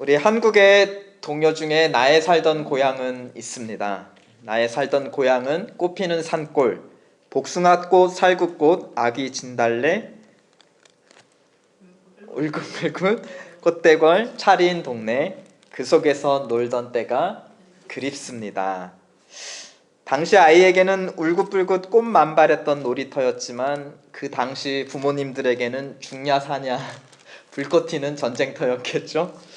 우리 한국의 동요 중에 나의 살던 고향은 있습니다. 나의 살던 고향은 꽃피는 산골, 복숭아꽃, 살구꽃, 아기 진달래, 울긋불긋 꽃대궐, 차린 동네, 그 속에서 놀던 때가 그립습니다. 당시 아이에게는 울긋불긋 꽃 만 발했던 놀이터였지만 그 당시 부모님들에게는 죽냐 사냐 불꽃 튀는 전쟁터였겠죠.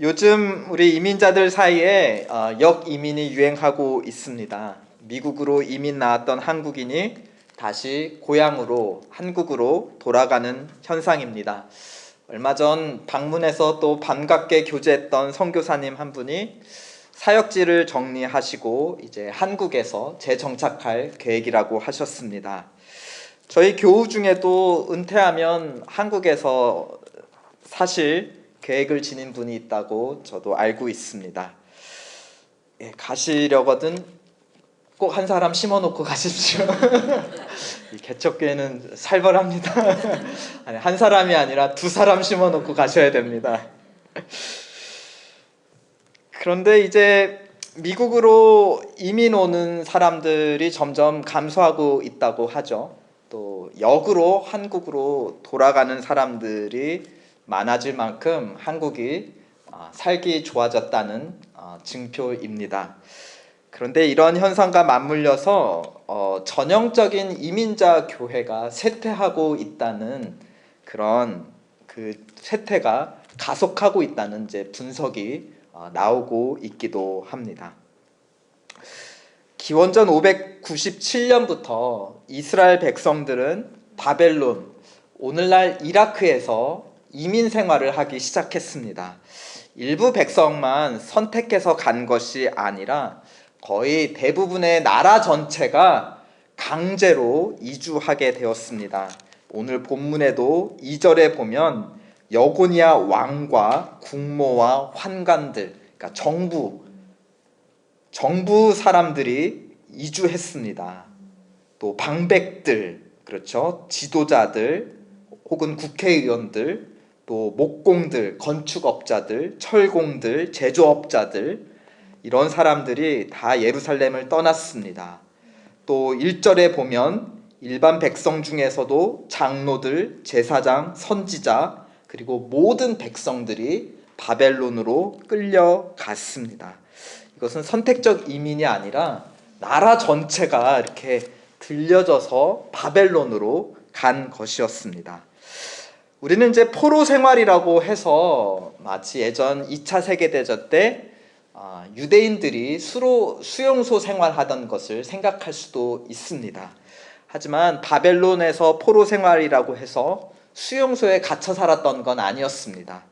요즘 우리 이민자들 사이에 어, 역 이민이 유행하고 있습니다. 미국으로 이민 나왔던 한국인이 다시 고향으로 한국으로 돌아가는 현상입니다. 얼마 전 방문해서 또 반갑게 교제했던 선교사님 한 분이 사역지를 정리하시고 이제 한국에서 재정착할 계획이라고 하셨습니다. 저희 교우 중에도 은퇴하면 한국에서 사실 계획을 지닌 분이 있다고 저도 알고 있습니다. 예, 가시려거든 꼭 한 사람 심어놓고 가십시오. 이 개척교회는 살벌합니다. 아니, 한 사람이 아니라 두 사람 심어놓고 가셔야 됩니다. 그런데 이제 미국으로 이민 오는 사람들이 점점 감소하고 있다고 하죠. 또 역으로 한국으로 돌아가는 사람들이 많아질 만큼 한국이 아, 살기 좋아졌다는 아, 증표입니다. 그런데 이런 현상과 맞물려서 어, 전형적인 이민자 교회가 쇠퇴하고 있다는 그런 그 쇠퇴가 가속하고 있다는 이제 분석이 어, 나오고 있기도 합니다. 기원전 597년부터 이스라엘 백성들은 바벨론, 오늘날 이라크에서 이민 생활을 하기 시작했습니다. 일부 백성만 선택해서 간 것이 아니라 거의 대부분의 나라 전체가 강제로 이주하게 되었습니다. 오늘 본문에도 2절에 보면 여고니아 왕과 국모와 환관들, 그러니까 정부, 정부 사람들이 이주했습니다. 또 방백들, 그렇죠? 지도자들, 혹은 국회의원들, 또 목공들, 건축업자들, 철공들, 제조업자들 이런 사람들이 다 예루살렘을 떠났습니다. 또 1절에 보면 일반 백성 중에서도 장로들, 제사장, 선지자 그리고 모든 백성들이 바벨론으로 끌려갔습니다. 이것은 선택적 이민이 아니라 나라 전체가 이렇게 들려져서 바벨론으로 간 것이었습니다. 우리는 이제 포로 생활이라고 해서 마치 예전 2차 세계대전 때 아, 유대인들이 수로, 수용소 생활하던 것을 생각할 수도 있습니다. 하지만 바벨론에서 포로 생활이라고 해서 수용소에 갇혀 살았던 건 아니었습니다.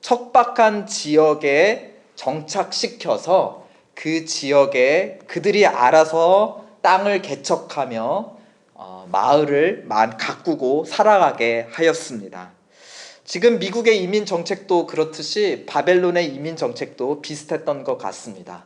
척박한 지역에 정착시켜서 그 지역에 그들이 알아서 땅을 개척하며 어, 마을을 가꾸고 살아가게 하였습니다. 지금 미국의 이민 정책도 그렇듯이 바벨론의 이민 정책도 비슷했던 것 같습니다.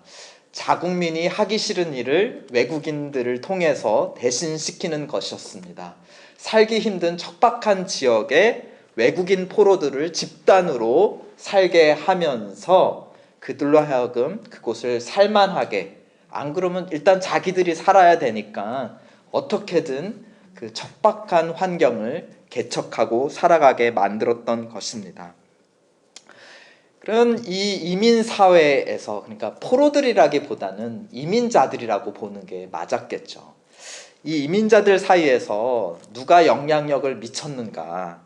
자국민이 하기 싫은 일을 외국인들을 통해서 대신 시키는 것이었습니다. 살기 힘든 척박한 지역에 외국인 포로들을 집단으로 살게 하면서 그들로 하여금 그곳을 살만하게 안 그러면 일단 자기들이 살아야 되니까 어떻게든 그 척박한 환경을 개척하고 살아가게 만들었던 것입니다. 그런 이 이민 사회에서 그러니까 포로들이라기보다는 이민자들이라고 보는 게 맞았겠죠. 이 이민자들 사이에서 누가 영향력을 미쳤는가?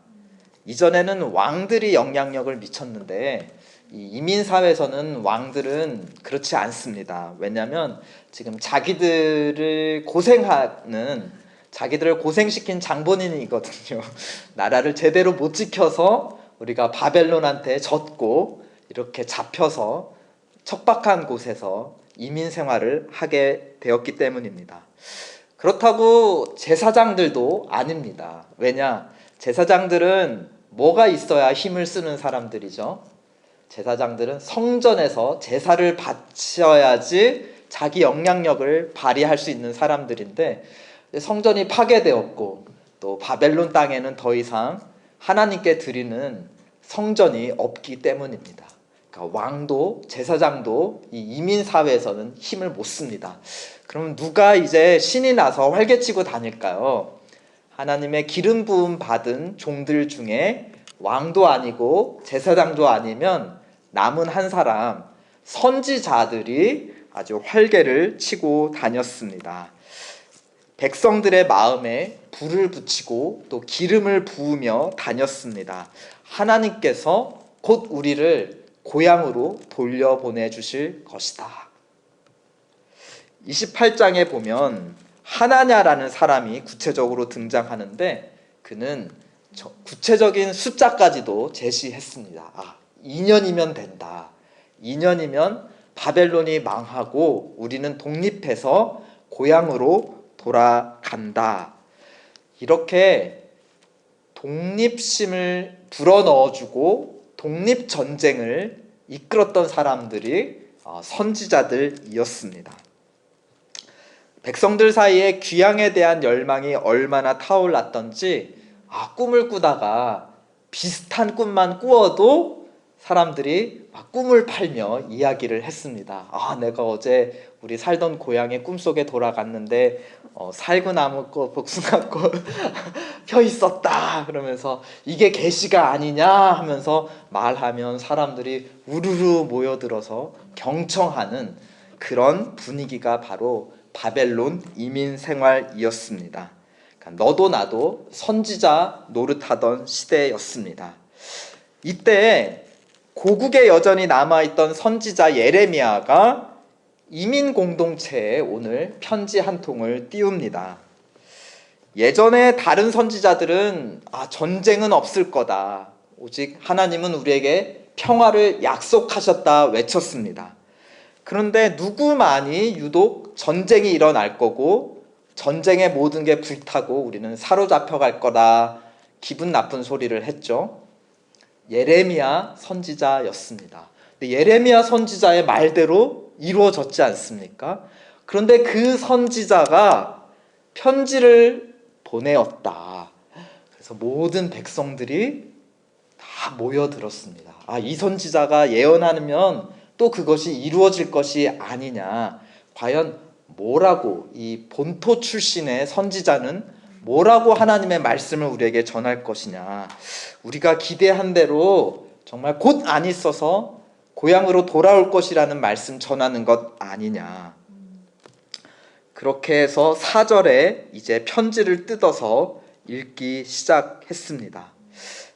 이전에는 왕들이 영향력을 미쳤는데 이 이민 사회에서는 왕들은 그렇지 않습니다. 왜냐하면 지금 자기들을 고생하는 자기들을 고생시킨 장본인이거든요. 나라를 제대로 못 지켜서 우리가 바벨론한테 졌고 이렇게 잡혀서 척박한 곳에서 이민 생활을 하게 되었기 때문입니다. 그렇다고 제사장들도 아닙니다. 왜냐? 제사장들은 뭐가 있어야 힘을 쓰는 사람들이죠. 제사장들은 성전에서 제사를 바쳐야지 자기 영향력을 발휘할 수 있는 사람들인데 성전이 파괴되었고 또 바벨론 땅에는 더 이상 하나님께 드리는 성전이 없기 때문입니다. 그러니까 왕도 제사장도 이 이민 사회에서는 힘을 못 씁니다. 그럼 누가 이제 신이 나서 활개치고 다닐까요? 하나님의 기름 부음 받은 종들 중에 왕도 아니고 제사장도 아니면 남은 한 사람 선지자들이 아주 활개를 치고 다녔습니다. 백성들의 마음에 불을 붙이고 또 기름을 부으며 다녔습니다. 하나님께서 곧 우리를 고향으로 돌려보내 주실 것이다. 28장에 보면 하나냐라는 사람이 구체적으로 등장하는데 그는 저- 구체적인 숫자까지도 제시했습니다. 아, 2년이면 된다. 2년이면 바벨론이 망하고 우리는 독립해서 고향으로 돌아간다. 이렇게 독립심을 불어넣어주고 독립전쟁을 이끌었던 사람들이 어, 선지자들이었습니다. 백성들 사이에 귀향에 대한 열망이 얼마나 타올랐던지 아, 꿈을 꾸다가 비슷한 꿈만 꾸어도 사람들이 막 꿈을 팔며 이야기를 했습니다. 아, 내가 어제 우리 살던 고향의 꿈속에 돌아갔는데 어, 살구나무꽃, 복숭아꽃 펴 있었다. 그러면서 이게 계시가 아니냐 하면서 말하면 사람들이 우르르 모여들어서 경청하는 그런 분위기가 바로 바벨론 이민 생활이었습니다. 그러니까 너도 나도 선지자 노릇하던 시대였습니다. 이때 고국에 여전히 남아있던 선지자 예레미야가 이민 공동체에 오늘 편지 한 통을 띄웁니다. 예전에 다른 선지자들은 아, 전쟁은 없을 거다. 오직 하나님은 우리에게 평화를 약속하셨다 외쳤습니다. 그런데 누구만이 유독 전쟁이 일어날 거고 전쟁의 모든 게 불타고 우리는 사로잡혀 갈 거다. 기분 나쁜 소리를 했죠. 예레미야 선지자였습니다. 예레미야 선지자의 말대로 이루어졌지 않습니까? 그런데 그 선지자가 편지를 보내었다. 그래서 모든 백성들이 다 모여들었습니다. 아, 이 선지자가 예언하면 또 그것이 이루어질 것이 아니냐. 과연 뭐라고 이 본토 출신의 선지자는 뭐라고 하나님의 말씀을 우리에게 전할 것이냐. 우리가 기대한 대로 정말 곧 안 있어서 고향으로 돌아올 것이라는 말씀 전하는 것 아니냐. 그렇게 해서 4절에 이제 편지를 뜯어서 읽기 시작했습니다.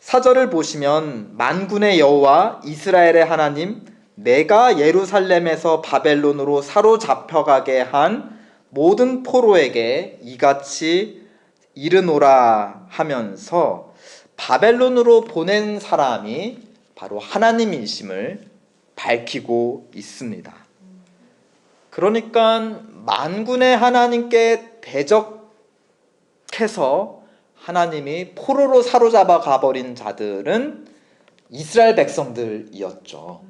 4절을 보시면 만군의 여호와 이스라엘의 하나님 내가 예루살렘에서 바벨론으로 사로잡혀가게 한 모든 포로에게 이같이 이르노라 하면서 바벨론으로 보낸 사람이 바로 하나님이심을 밝히고 있습니다. 그러니까 만군의 하나님께 대적해서 하나님이 포로로 사로잡아 가버린 자들은 이스라엘 백성들이었죠.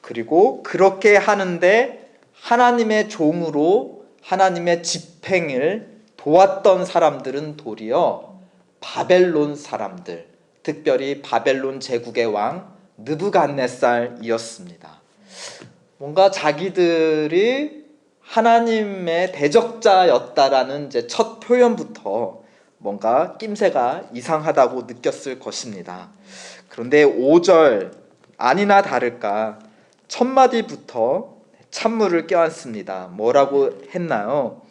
그리고 그렇게 하는데 하나님의 종으로 하나님의 집행을 도왔던 사람들은 도리어 바벨론 사람들, 특별히 바벨론 제국의 왕 느부갓네살이었습니다. 뭔가 자기들이 하나님의 대적자였다라는 이제 첫 표현부터 뭔가 낌새가 이상하다고 느꼈을 것입니다. 그런데 5절 아니나 다를까 첫 마디부터 찬물을 껴안습니다. 뭐라고 했나요?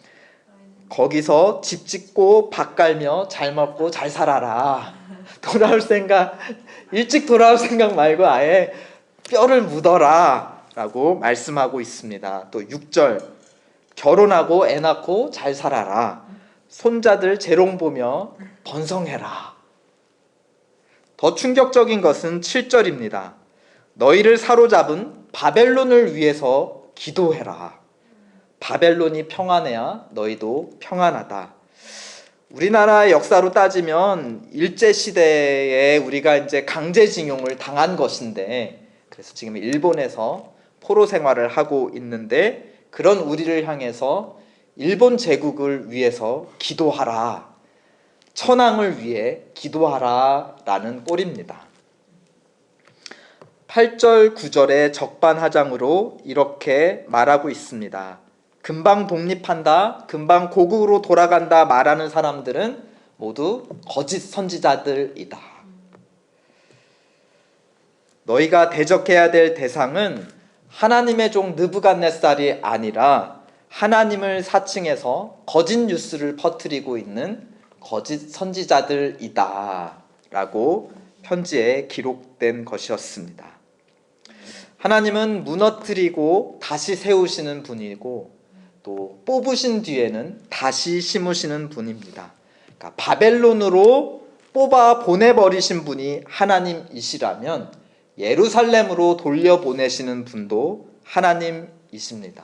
거기서 집 짓고 밥 갈며 잘 먹고 잘 살아라. 돌아올 생각 일찍 돌아올 생각 말고 아예 뼈를 묻어라 라고 말씀하고 있습니다. 또 6절 결혼하고 애 낳고 잘 살아라. 손자들 재롱 보며 번성해라. 더 충격적인 것은 7절입니다. 너희를 사로잡은 바벨론을 위해서 기도해라. 바벨론이 평안해야 너희도 평안하다. 우리나라의 역사로 따지면 일제 시대에 우리가 이제 강제징용을 당한 것인데 그래서 지금 일본에서 포로 생활을 하고 있는데 그런 우리를 향해서 일본 제국을 위해서 기도하라. 천황을 위해 기도하라라는 꼴입니다. 8절 9절의 적반하장으로 이렇게 말하고 있습니다. 금방 독립한다, 금방 고국으로 돌아간다 말하는 사람들은 모두 거짓 선지자들이다. 너희가 대적해야 될 대상은 하나님의 종 느부갓네살이 아니라 하나님을 사칭해서 거짓 뉴스를 퍼뜨리고 있는 거짓 선지자들이다 라고 편지에 기록된 것이었습니다. 하나님은 무너뜨리고 다시 세우시는 분이고 또 뽑으신 뒤에는 다시 심으시는 분입니다. 그러니까 바벨론으로 뽑아 보내버리신 분이 하나님이시라면 예루살렘으로 돌려보내시는 분도 하나님이십니다.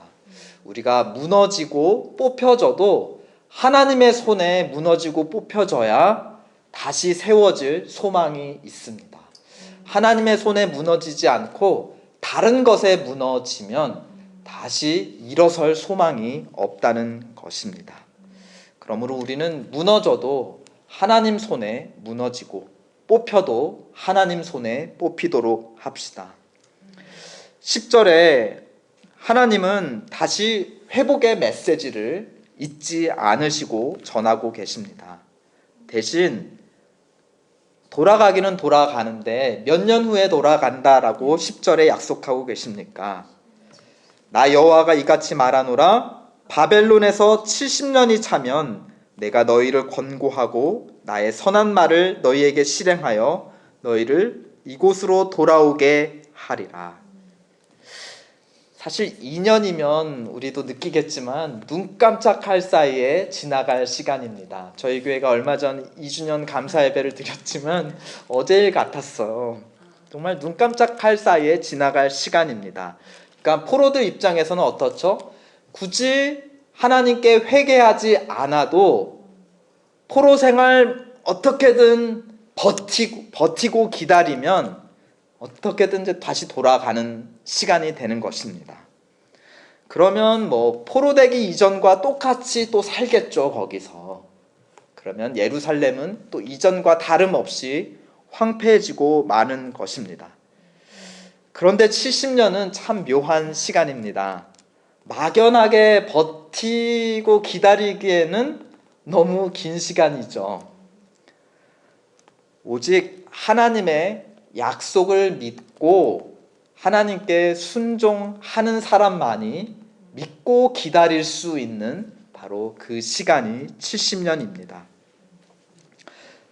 우리가 무너지고 뽑혀져도 하나님의 손에 무너지고 뽑혀져야 다시 세워질 소망이 있습니다. 하나님의 손에 무너지지 않고 다른 것에 무너지면 다시 일어설 소망이 없다는 것입니다. 그러므로 우리는 무너져도 하나님 손에 무너지고 뽑혀도 하나님 손에 뽑히도록 합시다. 10절에 하나님은 다시 회복의 메시지를 잊지 않으시고 전하고 계십니다. 대신 돌아가기는 돌아가는데 몇 년 후에 돌아간다라고 10절에 약속하고 계십니까? 나 여호와가 이같이 말하노라 바벨론에서 70년이 차면 내가 너희를 권고하고 나의 선한 말을 너희에게 실행하여 너희를 이곳으로 돌아오게 하리라. 사실 2년이면 우리도 느끼겠지만 눈 깜짝할 사이에 지나갈 시간입니다. 저희 교회가 얼마 전 2주년 감사 예배를 드렸지만 어제일 같았어요. 정말 눈 깜짝할 사이에 지나갈 시간입니다. 그러니까 포로들 입장에서는 어떻죠? 굳이 하나님께 회개하지 않아도 포로 생활 어떻게든 버티고, 버티고 기다리면 어떻게든 이제 다시 돌아가는 시간이 되는 것입니다. 그러면 뭐 포로되기 이전과 똑같이 또 살겠죠, 거기서. 그러면 예루살렘은 또 이전과 다름없이 황폐해지고 마는 것입니다. 그런데 70년은 참 묘한 시간입니다. 막연하게 버티고 기다리기에는 너무 긴 시간이죠. 오직 하나님의 약속을 믿고 하나님께 순종하는 사람만이 믿고 기다릴 수 있는 바로 그 시간이 70년입니다.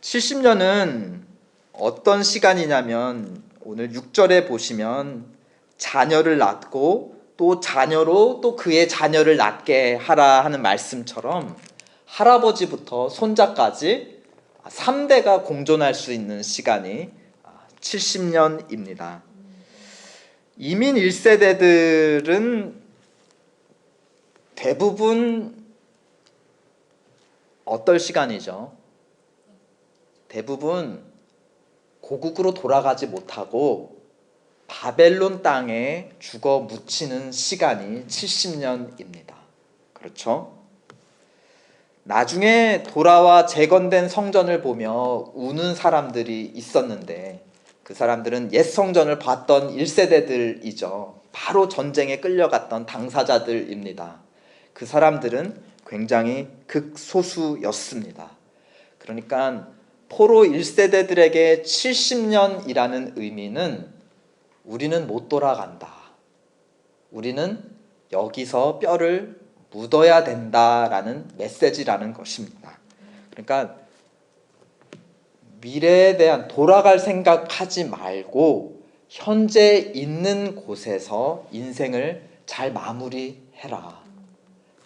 70년은 어떤 시간이냐면 오늘 6절에 보시면 자녀를 낳고 또 자녀로 또 그의 자녀를 낳게 하라 하는 말씀처럼 할아버지부터 손자까지 3대가 공존할 수 있는 시간이 70년입니다. 이민 1세대들은 대부분 어떨 시간이죠? 대부분 고국으로 돌아가지 못하고 바벨론 땅에 죽어 묻히는 시간이 70년입니다. 그렇죠? 나중에 돌아와 재건된 성전을 보며 우는 사람들이 있었는데 그 사람들은 옛 성전을 봤던 1세대들이죠. 바로 전쟁에 끌려갔던 당사자들입니다. 그 사람들은 굉장히 극소수였습니다. 그러니까 포로 1세대들에게 70년이라는 의미는 우리는 못 돌아간다. 우리는 여기서 뼈를 묻어야 된다라는 메시지라는 것입니다. 그러니까 미래에 대한 돌아갈 생각하지 말고 현재 있는 곳에서 인생을 잘 마무리해라.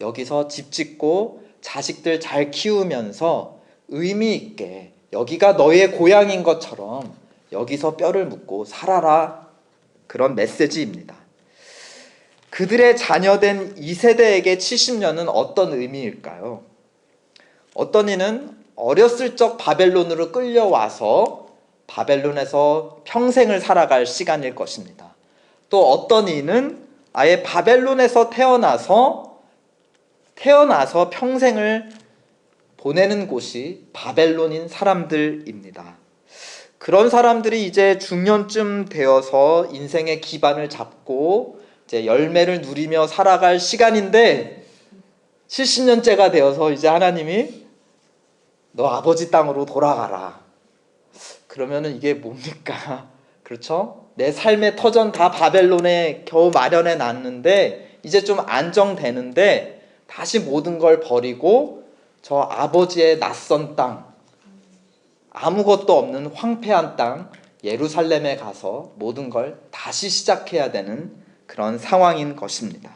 여기서 집 짓고 자식들 잘 키우면서 의미 있게 여기가 너의 고향인 것처럼 여기서 뼈를 묻고 살아라. 그런 메시지입니다. 그들의 자녀된 2세대에게 70년은 어떤 의미일까요? 어떤 이는 어렸을 적 바벨론으로 끌려와서 바벨론에서 평생을 살아갈 시간일 것입니다. 또 어떤 이는 아예 바벨론에서 태어나서 태어나서 평생을 보내는 곳이 바벨론인 사람들입니다. 그런 사람들이 이제 중년쯤 되어서 인생의 기반을 잡고 이제 열매를 누리며 살아갈 시간인데 70년째가 되어서 이제 하나님이 너 아버지 땅으로 돌아가라. 그러면은 이게 뭡니까? 그렇죠? 내 삶의 터전 다 바벨론에 겨우 마련해 놨는데 이제 좀 안정되는데 다시 모든 걸 버리고 저 아버지의 낯선 땅 아무것도 없는 황폐한 땅 예루살렘에 가서 모든 걸 다시 시작해야 되는 그런 상황인 것입니다.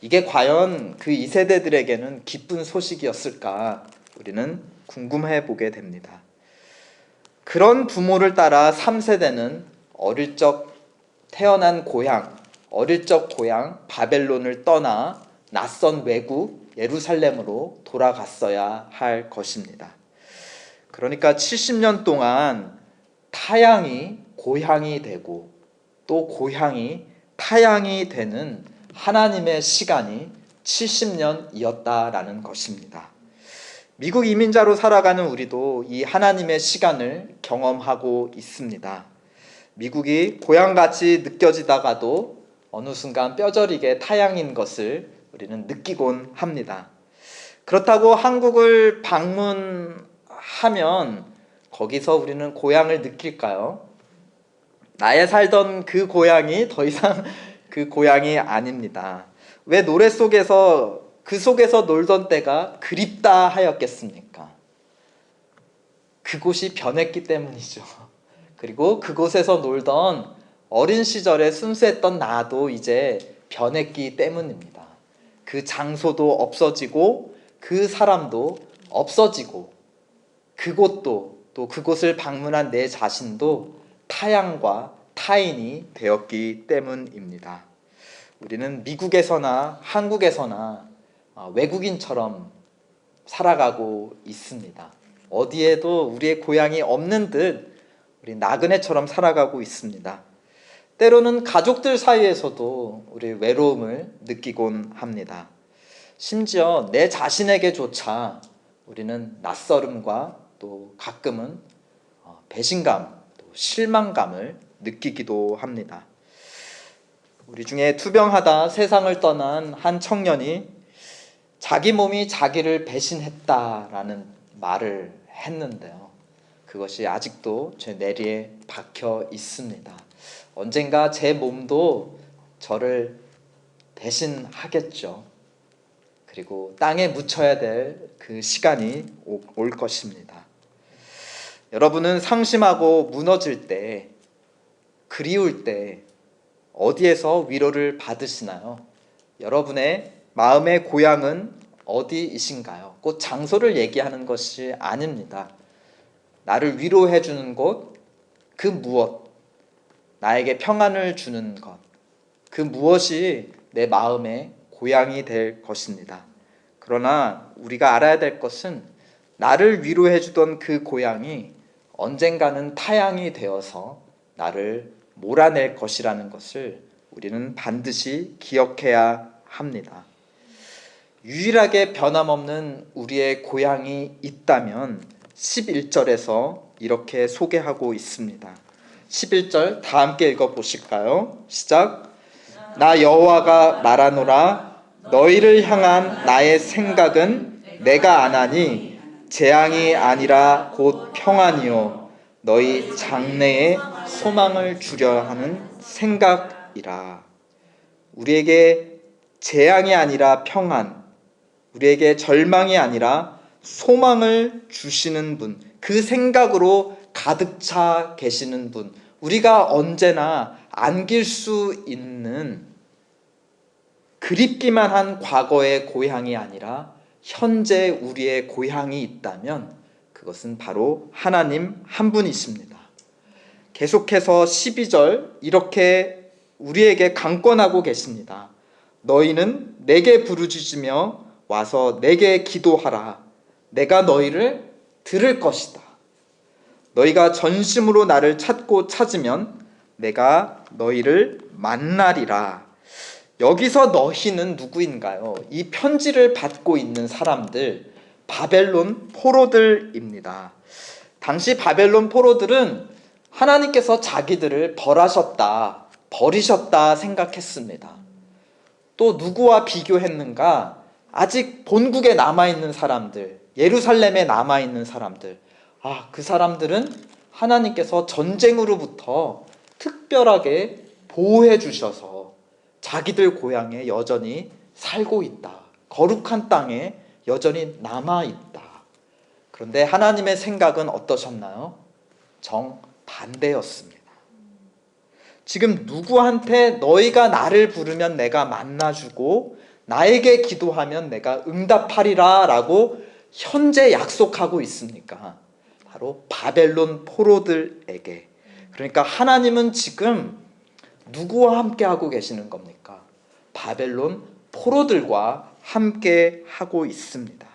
이게 과연 그 2세대들에게는 기쁜 소식이었을까 우리는 궁금해 보게 됩니다. 그런 부모를 따라 3세대는 어릴 적 태어난 고향, 어릴 적 고향 바벨론을 떠나 낯선 외국 예루살렘으로 돌아갔어야 할 것입니다. 그러니까 70년 동안 타향이 고향이 되고 또 고향이 타향이 되는 하나님의 시간이 70년이었다라는 것입니다. 미국 이민자로 살아가는 우리도 이 하나님의 시간을 경험하고 있습니다. 미국이 고향같이 느껴지다가도 어느 순간 뼈저리게 타향인 것을 우리는 느끼곤 합니다. 그렇다고 한국을 방문하면 거기서 우리는 고향을 느낄까요? 나의 살던 그 고향이 더 이상 그 고향이 아닙니다. 왜 노래 속에서 그 속에서 놀던 때가 그립다 하였겠습니까? 그곳이 변했기 때문이죠. 그리고 그곳에서 놀던 어린 시절에 순수했던 나도 이제 변했기 때문입니다. 그 장소도 없어지고 그 사람도 없어지고 그곳도 또 그곳을 방문한 내 자신도 타향과 타인이 되었기 때문입니다. 우리는 미국에서나 한국에서나 어, 외국인처럼 살아가고 있습니다. 어디에도 우리의 고향이 없는 듯 우리 나그네처럼 살아가고 있습니다. 때로는 가족들 사이에서도 우리 외로움을 느끼곤 합니다. 심지어 내 자신에게조차 우리는 낯설음과 또 가끔은 어, 배신감, 또 실망감을 느끼기도 합니다. 우리 중에 투병하다 세상을 떠난 한 청년이 자기 몸이 자기를 배신했다라는 말을 했는데요. 그것이 아직도 제 내리에 박혀 있습니다. 언젠가 제 몸도 저를 배신하겠죠. 그리고 땅에 묻혀야 될 그 시간이 올 것입니다. 여러분은 상심하고 무너질 때, 그리울 때, 어디에서 위로를 받으시나요? 여러분의 마음의 고향은 어디이신가요? 꼭 장소를 얘기하는 것이 아닙니다. 나를 위로해 주는 곳, 그 무엇, 나에게 평안을 주는 것, 그 무엇이 내 마음의 고향이 될 것입니다. 그러나 우리가 알아야 될 것은 나를 위로해 주던 그 고향이 언젠가는 타향이 되어서 나를 몰아낼 것이라는 것을 우리는 반드시 기억해야 합니다. 유일하게 변함없는 우리의 고향이 있다면 11절에서 이렇게 소개하고 있습니다. 11절 다 함께 읽어 보실까요? 시작. 나 여호와가 말하노라 너희를 향한 나의 생각은 내가 아나니 재앙이 아니라 곧 평안이요 너희 장래에 소망을 주려 하는 생각이라. 우리에게 재앙이 아니라 평안, 우리에게 절망이 아니라 소망을 주시는 분, 그 생각으로 가득 차 계시는 분, 우리가 언제나 안길 수 있는 그립기만 한 과거의 고향이 아니라 현재 우리의 고향이 있다면 그것은 바로 하나님 한 분이십니다. 계속해서 12절 이렇게 우리에게 강권하고 계십니다. 너희는 내게 부르짖으며 와서 내게 기도하라. 내가 너희를 들을 것이다. 너희가 전심으로 나를 찾고 찾으면 내가 너희를 만나리라. 여기서 너희는 누구인가요? 이 편지를 받고 있는 사람들, 바벨론 포로들입니다. 당시 바벨론 포로들은 하나님께서 자기들을 벌하셨다, 버리셨다 생각했습니다. 또 누구와 비교했는가? 아직 본국에 남아있는 사람들, 예루살렘에 남아있는 사람들, 아, 그 사람들은 하나님께서 전쟁으로부터 특별하게 보호해 주셔서 자기들 고향에 여전히 살고 있다. 거룩한 땅에 여전히 남아 있다. 그런데 하나님의 생각은 어떠셨나요? 정 반대였습니다. 지금 누구한테 너희가 나를 부르면 내가 만나주고 나에게 기도하면 내가 응답하리라 라고 현재 약속하고 있습니까? 바로 바벨론 포로들에게. 그러니까 하나님은 지금 누구와 함께 하고 계시는 겁니까? 바벨론 포로들과 함께 하고 있습니다.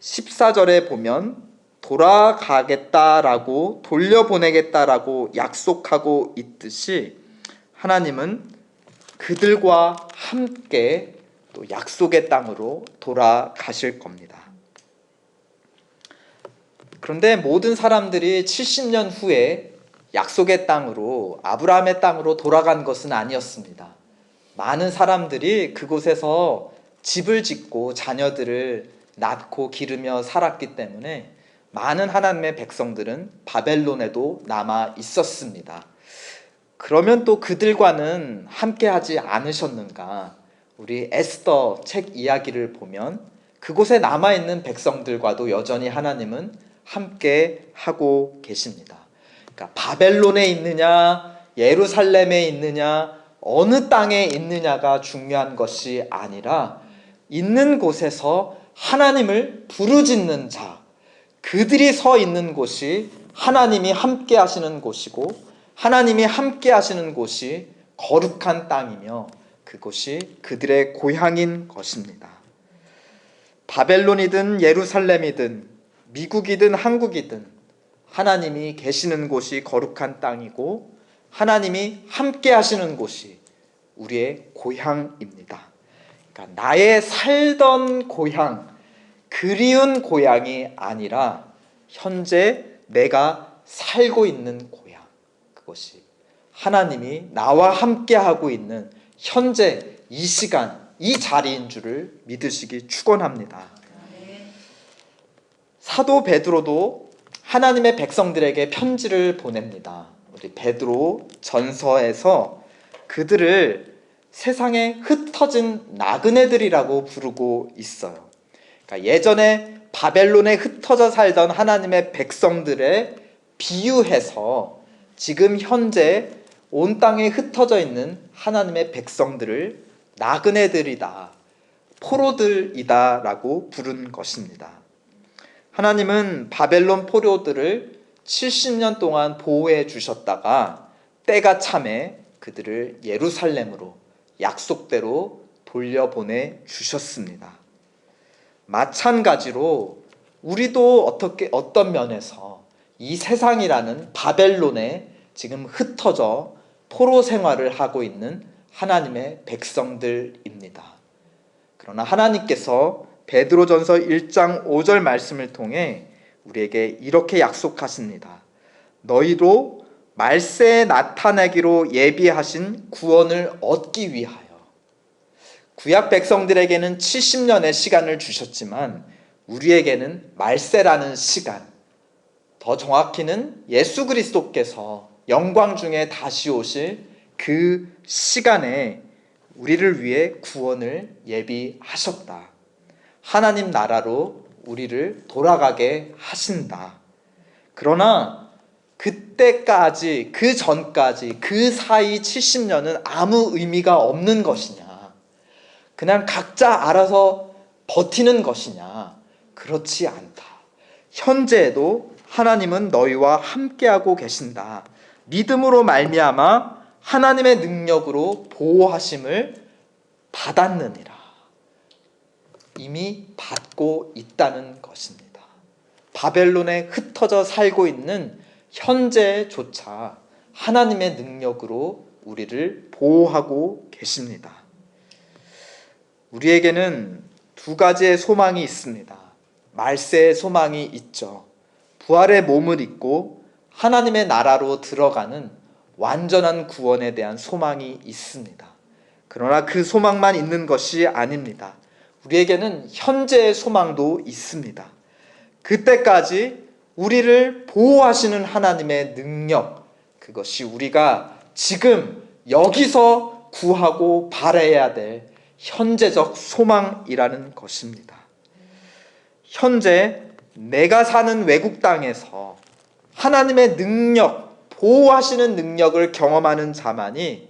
14절에 보면 돌아가겠다라고 돌려보내겠다라고 약속하고 있듯이 하나님은 그들과 함께 또 약속의 땅으로 돌아가실 겁니다. 그런데 모든 사람들이 70년 후에 약속의 땅으로 아브라함의 땅으로 돌아간 것은 아니었습니다. 많은 사람들이 그곳에서 집을 짓고 자녀들을 낳고 기르며 살았기 때문에 많은 하나님의 백성들은 바벨론에도 남아 있었습니다. 그러면 또 그들과는 함께 하지 않으셨는가? 우리 에스더 책 이야기를 보면 그곳에 남아 있는 백성들과도 여전히 하나님은 함께 하고 계십니다. 그러니까 바벨론에 있느냐, 예루살렘에 있느냐, 어느 땅에 있느냐가 중요한 것이 아니라 있는 곳에서 하나님을 부르짖는 자, 그들이 서 있는 곳이 하나님이 함께 하시는 곳이고 하나님이 함께 하시는 곳이 거룩한 땅이며 그곳이 그들의 고향인 것입니다. 바벨론이든 예루살렘이든 미국이든 한국이든 하나님이 계시는 곳이 거룩한 땅이고 하나님이 함께 하시는 곳이 우리의 고향입니다. 그러니까 나의 살던 고향, 그리운 고향이 아니라 현재 내가 살고 있는 고향. 그것이 하나님이 나와 함께 하고 있는 현재 이 시간, 이 자리인 줄을 믿으시기 축원합니다. 사도 베드로도 하나님의 백성들에게 편지를 보냅니다. 우리 베드로 전서에서 그들을 세상에 흩어진 나그네들이라고 부르고 있어요. 그러니까 예전에 바벨론에 흩어져 살던 하나님의 백성들의 비유해서 지금 현재 온 땅에 흩어져 있는 하나님의 백성들을 나그네들이다, 포로들이다라고 부른 것입니다. 하나님은 바벨론 포로들을 70년 동안 보호해 주셨다가 때가 참에 그들을 예루살렘으로 약속대로 돌려보내 주셨습니다. 마찬가지로 우리도 어떻게 어떤 면에서 이 세상이라는 바벨론에 지금 흩어져 포로 생활을 하고 있는 하나님의 백성들입니다. 그러나 하나님께서 베드로전서 1장 5절 말씀을 통해 우리에게 이렇게 약속하십니다. 너희도 말세에 나타내기로 예비하신 구원을 얻기 위하여 구약 백성들에게는 70년의 시간을 주셨지만 우리에게는 말세라는 시간 더 정확히는 예수 그리스도께서 영광 중에 다시 오실 그 시간에 우리를 위해 구원을 예비하셨다. 하나님 나라로 우리를 돌아가게 하신다. 그러나 그때까지, 그 전까지, 그 사이 70년은 아무 의미가 없는 것이냐. 그냥 각자 알아서 버티는 것이냐. 그렇지 않다. 현재에도 하나님은 너희와 함께하고 계신다. 믿음으로 말미암아 하나님의 능력으로 보호하심을 받았느니라. 이미 받고 있다는 것입니다. 바벨론에 흩어져 살고 있는 현재조차 하나님의 능력으로 우리를 보호하고 계십니다. 우리에게는 두 가지의 소망이 있습니다. 말세의 소망이 있죠. 부활의 몸을 입고 하나님의 나라로 들어가는 완전한 구원에 대한 소망이 있습니다. 그러나 그 소망만 있는 것이 아닙니다. 우리에게는 현재의 소망도 있습니다. 그때까지 우리를 보호하시는 하나님의 능력, 그것이 우리가 지금 여기서 구하고 바라야 될 현재적 소망이라는 것입니다. 현재 내가 사는 외국 땅에서 하나님의 능력, 보호하시는 능력을 경험하는 자만이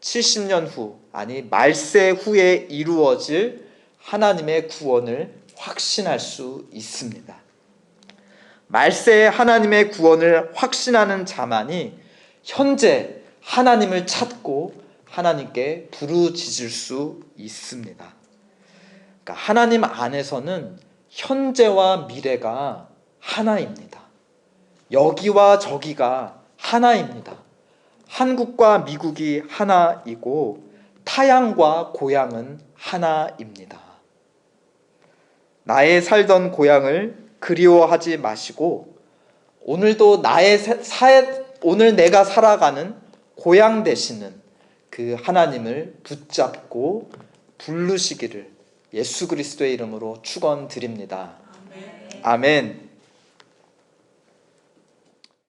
70년 후, 아니 말세 후에 이루어질 하나님의 구원을 확신할 수 있습니다. 말세에 하나님의 구원을 확신하는 자만이 현재 하나님을 찾고 하나님께 부르짖을 수 있습니다. 그러니까 하나님 안에서는 현재와 미래가 하나입니다. 여기와 저기가 하나입니다. 한국과 미국이 하나이고 타양과 고향은 하나입니다. 나의 살던 고향을 그리워하지 마시고 오늘도 나의 사, 사- 오늘 내가 살아가는 고향 되시는 그 하나님을 붙잡고 부르시기를 예수 그리스도의 이름으로 축원드립니다. 아멘.